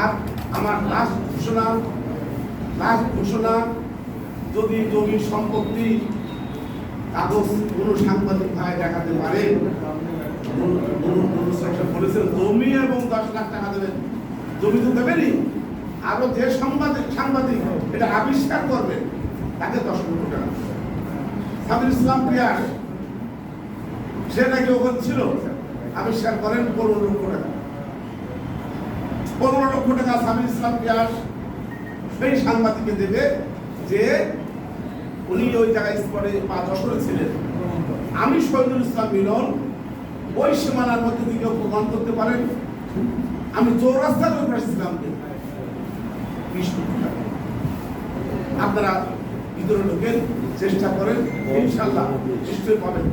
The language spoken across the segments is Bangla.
আর আমার লাস্ট ঘোষণা লাস্ট ঘোষণা যদি জমির সম্পত্তি কাগজ কোনো সাংবাদিক ভাই দেখাতে পারে বলেছেন, জমি এবং দশ লাখ টাকা দেবেন। জমি তো দেবেনই। আরও যে সাংবাদিক সাংবাদিক এটা আবিষ্কার করবে, তাকে দশ লক্ষ টাকা সাবির ইসলাম প্রিয়াস সে নাকি ওখানে ছিল? আবিষ্কার করেন, পনেরো লক্ষ টাকা। পনেরো লক্ষ টাকা সাবির ইসলাম প্রিয়াস সেই সাংবাদিককে দেবে যে উনি ওই জায়গায় স্পটে বা যশোরে ছিলেন। আমি শহীদুল ইসলাম মিলন, ওই সীমানার মধ্যে কেউ প্রমাণ করতে পারেন। আমি চৌরাস্তার ওই পাশে ছিলাম। আপনারা ভিতরে ঢোকেন, চেষ্টা করেন, ইনশাল্লাহ নিশ্চয়ই পাবেন।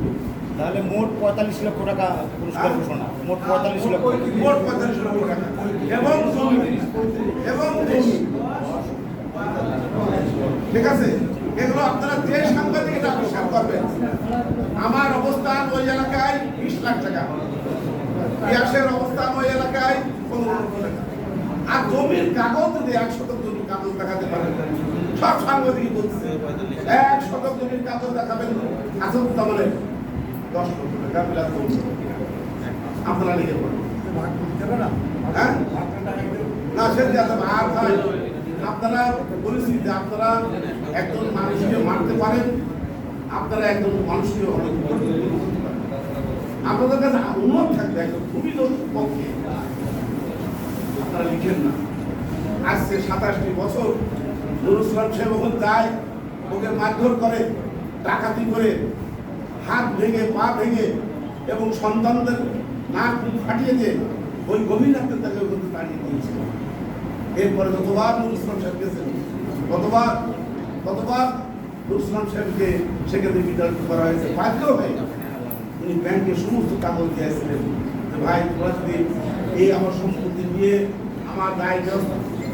তাহলে মোট পঁয়তাল্লিশ লক্ষ টাকা পুরস্কার ঘোষণা। মোট পঁয়তাল্লিশ লক্ষ। মোট পঁয়তাল্লিশ লক্ষ টাকা। ঠিক আছে? এগুলো আপনারা যে সাংবাদিক এটা আবিষ্কার করবেন। আমার অবস্থান ওই এলাকায় বিশ লাখ টাকা। অবস্থান ওই এলাকায় পনেরো লক্ষ টাকা। আর জমির কাগজ যদি এক শতক জমির কাগজ দেখাতে পারেন। সব সাংবাদিক বলছে, এক শতক জমির কাগজ দেখাবেন আসাদুজ্জামানের দশ বিলাস আপনারা লিখে পড়েন। হ্যাঁ? যাবে। আপনারা বলেছি যে আপনারা একজন মানুষকে মারতে পারেন, আপনারা একজন মানুষকে অনেক আপনাদের কাছে উন্নত থাকবে খুবই পক্ষে। আপনারা লিখেন না। আজকে সাতাশটি বছর নুরুল ইসলাম সাহেব ওখানে যায়, ওকে মারধর করে, ডাকাতি করে হাত ভেঙে, পা ভেঙে এবং সন্তানদের নাক ফাটিয়ে দিয়ে ওই গভীর রাতে তাকে ওখানে তাড়িয়ে দিয়েছে এরপরে যতবার নুরুল ইসলাম সাহেব গেছেন কতবার কতবার নুরুল ইসলাম সাহেবকে সেখানে বিতাড়িত করা হয়েছে। বাধ্য হয়ে উনি ব্যাংকে সমস্ত কাগজ দিয়েছিলেন যে, ভাই তোমরা যদি এই আমার সম্পত্তি নিয়ে আমার দায়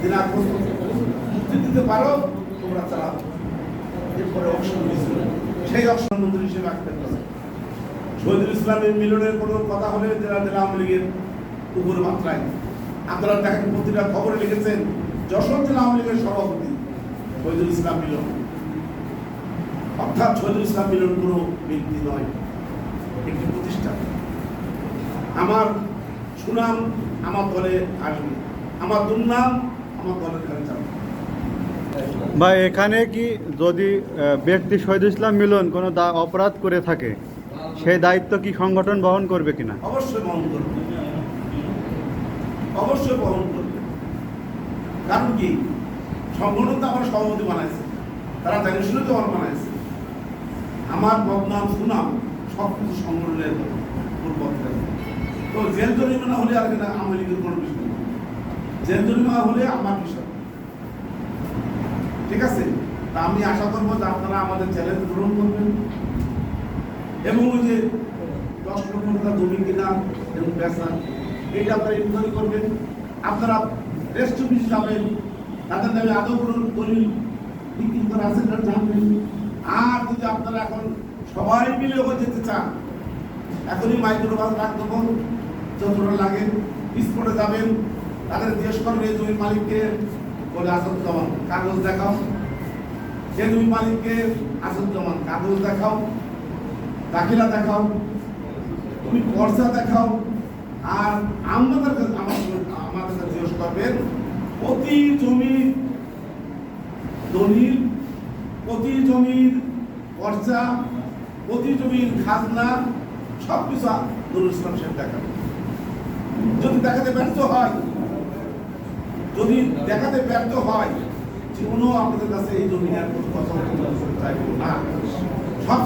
দিনার মুক্তি দিতে পারো, তোমরা চালাও। এরপরে অপশন দিয়েছিল সেই অপশন মন্ত্রী হিসেবে আঁকতে পারে শহীদুল ইসলামের মিলনের কোনো কথা হলে জেলা জেলা আওয়ামী লীগের উপর মাত্রায় আপনারা দেখেন, প্রতিটা খবরে লিখেছেন, যশোর জেলা আওয়ামী লীগের সভাপতি শহীদুল ইসলাম মিলন। অর্থাৎ শহীদুল ইসলাম মিলন কোনো ব্যক্তি নয়, একটি প্রতিষ্ঠান। আমার সুনাম আমার দলে আসবে, আমার দুর্নাম আমার দলের কাছে যাবে। বা এখানে কি যদি ব্যক্তি শহীদ ইসলাম মিলন কোনো অপরাধ করে থাকে, সেই দায়িত্ব কি সংগঠন বহন করবে কিনা? অবশ্যই বহন করবে। অবশ্যই বহন করবে। কারণ কি? সংগঠন তো আমার সভাপতি বানাইছে। তারা শুনে তো বানাইছে। আমার বদনাম, সুনাম সব কিছু সংগঠনের তো জেল জরিমানা হলে আর আওয়ামী লীগের কোনো বিষয়। জেল জরিমানা হলে আমার বিষয়। ঠিক আছে? তা আমি আশা করব যে আপনারা আমাদের চ্যালেঞ্জ গ্রহণ করবেন। এবং ওই যে দশ লক্ষ টাকা জমি কিনা এবং বেচা, এইটা আপনারা ইনকোয়ারি করবেন। আপনারা রেস্ট অফিস যাবেন, তাদের নামে আদৌ কোনো দলিল বিক্রি করা আছে না জানবেন। আর যদি আপনারা এখন সবাই মিলে ওখানে যেতে চান, এখনই মাইক্রোবাস রাখ দেবো, যতটা লাগে স্পটে যাবেন। তাদের জিজ্ঞেস করবে জমির মালিককে বলে আসাদুজ্জামান কাগজ দেখাও। সে জমির মালিককে আসাদুজ্জামান কাগজ দেখাও, দাখিলা দেখাও, তুমি পর্চা দেখাও, আর আমাদের কাছে আমাদের কাছে জিজ্ঞেস করবেন, প্রতি জমির দলিল, প্রতি জমির পর্চা প্রতি জমির খাজনা সব কিছু নুরুল ইসলাম সাহেব দেখাবে যদি দেখাতে ব্যর্থ হয় যদি দেখাতে ব্যর্থ হয়, জীবনও আপনাদের কাছে এই জমি আর কোনো কথা চাইব না। সব